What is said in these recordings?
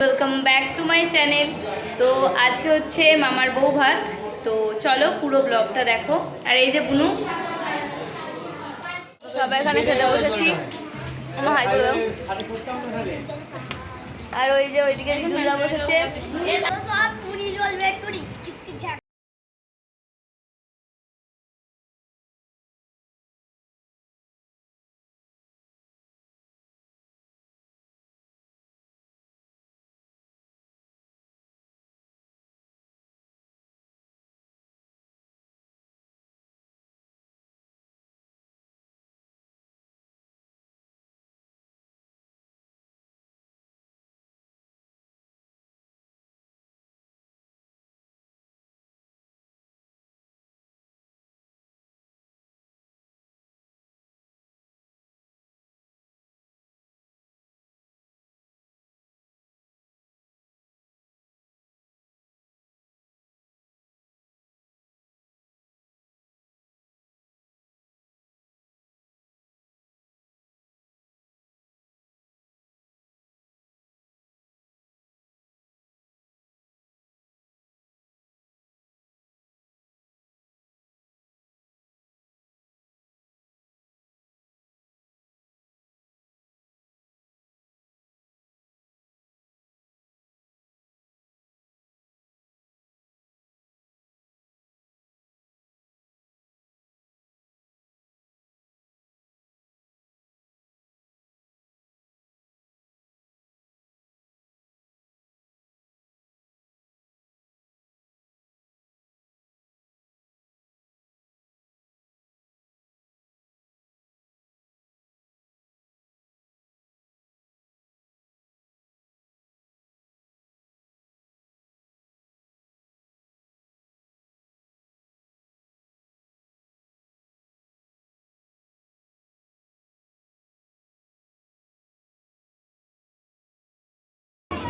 Welcome back to my channel তো আজকে হচ্ছে মামার বউ ভাত। তো চলো পুরো ব্লগটা দেখো। আর এই যে বুনু। সবাই এখানে খেতে বসেছি। আমার হাই করে আর ওই যে ওইদিকে বসেছে।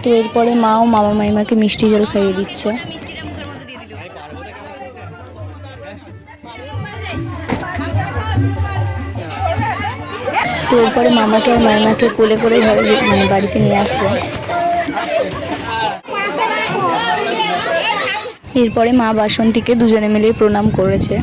তো এরপরে মা ও মামা মাইমাকে মিষ্টি জল খাইয়ে দিচ্ছে। তো এরপরে মামাকে আর মাইমাকে কোলে করে ঘরে মানে বাড়িতে নিয়ে আসলো। এরপরে মা বাসন্তীকে দুজনে মিলে প্রণাম করেছে।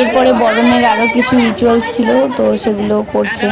এরপরে বরণের আরও কিছু রিচুয়ালস ছিল তো সেগুলো করছে।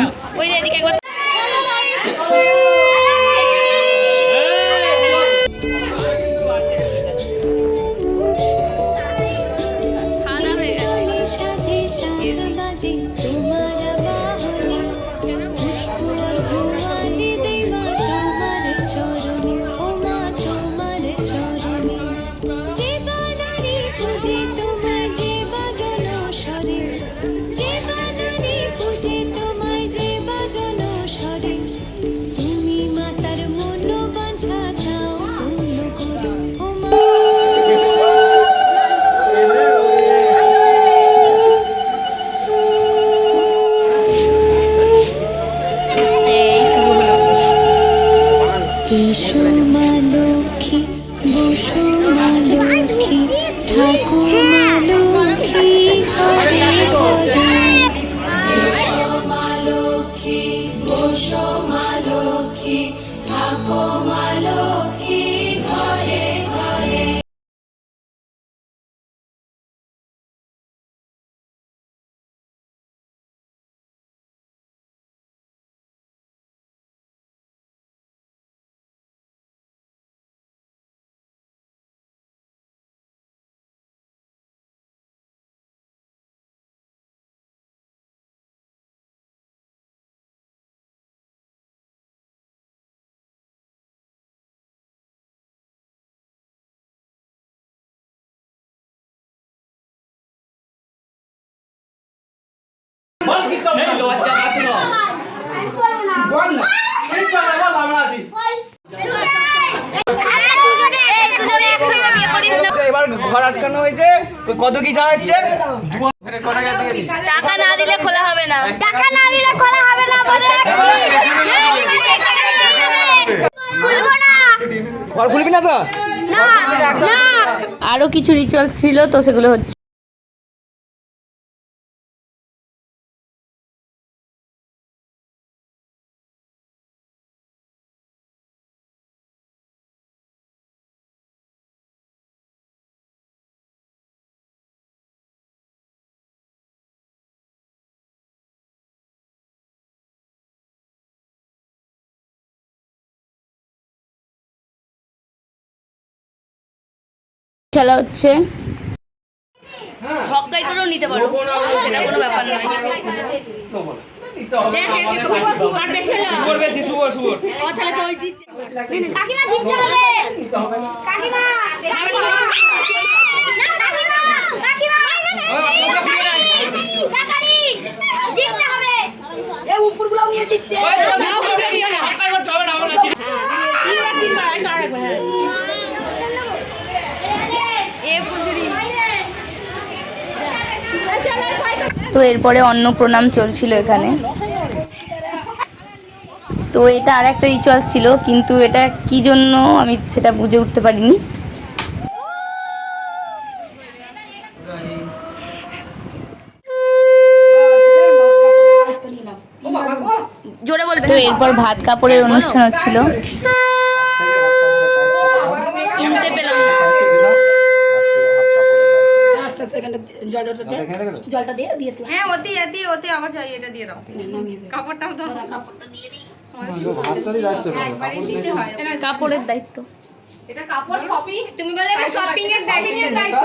এই দুজনে একসঙ্গে বিয়ে করিস না এবার ঘর আটকানো হয়েছে কত কি টাকা না দিলে খোলা হবে না। টাকা না দিলে খোলা হবে না বলে। খুলবো না ঘর খুলবি না। তো আরও কিছু রিচুয়ালস ছিল তো সেগুলো হচ্ছে। খেলা হচ্ছে। হকাই করেও নিতে পারো। সেটা কোনো ব্যাপার নয়। শিশু বল তো এরপরে অন্ন প্রণাম চলছিল এখানে। তো এটা আর একটা রিচুয়ালস ছিল কিন্তু এটা কি জন্য আমি সেটা বুঝে উঠতে পারিনি। জোরে বলবে তো এরপর ভাত কাপড়ের অনুষ্ঠান হচ্ছিল। হ্যাঁ ওতে এতে ওতে আবার চাই এটা দিয়ে দাও। কাপড়টাও দাও। কাপড়ের দায়িত্ব। তুমি বলে শপিং এর দায়িত্ব।